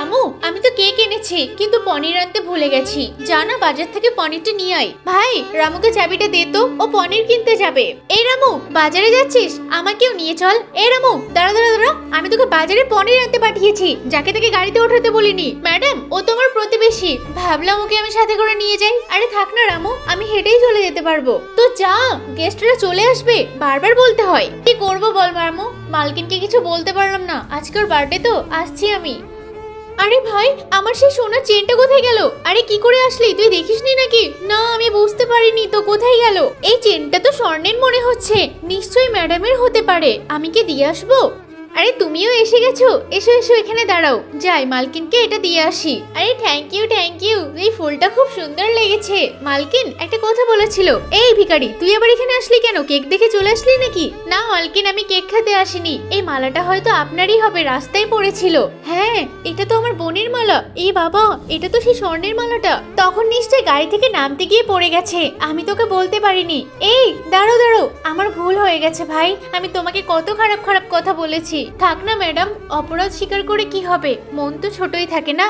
রামু, আমি তো কেক এনেছি, কিন্তু পনির আনতে ভুলে গেছি। যা না বাজার থেকে পনিরটা নিয়ে আয়। ভাই, রামুকে চাবিটা দে তো, ও পনির কিনতে যাবে। এই রামু, বাজারে যাচ্ছিস? আমাকেও নিয়ে চল। এই রামু, দাঁড়া দাঁড়া দাঁড়া, আমি তোকে বাজারে পনির আনতে পাঠিয়েছি। যাকে তাকে গাড়িতে ওঠাতে বলিনি। ম্যাডাম, ও তোমার প্রতিবেশী। ভাবলাম ওকে আমি সাথে করে নিয়ে যাই। আরে থাক না রামু, আমি হেঁটেই চলে যেতে পারব। তো যা, গেস্টরা চলে আসবে, বারবার বলতে হয়। কি করব বল রামু মালকিনকে কিছু বলতে পারলাম না। আজকে ওর বার্থডে তো, আসছি আমি। আরে ভাই, আমার সেই সোনার চেনটা কোথায় গেল? আরে কি করে আসলি? তুই দেখিসনি নাকি? না, আমি বুঝতে পারিনি তো কোথায় গেল। এই চেনটা তো স্বর্ণের মনে হচ্ছে। নিশ্চয়ই ম্যাডামের হতে পারে। আমি কি দিয়ে আসব? আরে তুমিও এসে গেছো? এসো এসো, এখানে দাঁড়াও। যাই, মালকিনকে এটা দিয়ে আসি। আরে থ্যাংক ইউ থ্যাংক ইউ এই ফুলটা খুব সুন্দর লেগেছে। মালকিন, একটা কথা বলেছিল। এই ভিখারি, তুই আবার এখানে আসলি কেন? কেক দেখে চলে আসলি নাকি? না, মালকিন, আমি কেক খেতে আসিনি। এই মালাটা হয়তো আপনারই হবে, রাস্তায় পড়েছিল। হ্যাঁ এটা তো আমার বোনের মালা। এই বাবা, এটা তো সেই স্বর্ণের মালাটা। তখন নিশ্চয়ই গাড়ি থেকে নামতে গিয়ে পড়ে গেছে। আমি তোকে বলতে পারিনি। এই দাঁড়ো দাঁড়ো আমার ভুল হয়ে গেছে ভাই। আমি তোমাকে কত খারাপ খারাপ কথা বলেছি। থাক না ম্যাডাম অপরাধ স্বীকার করে কি হবে? মন তো ছোটই থাকে না।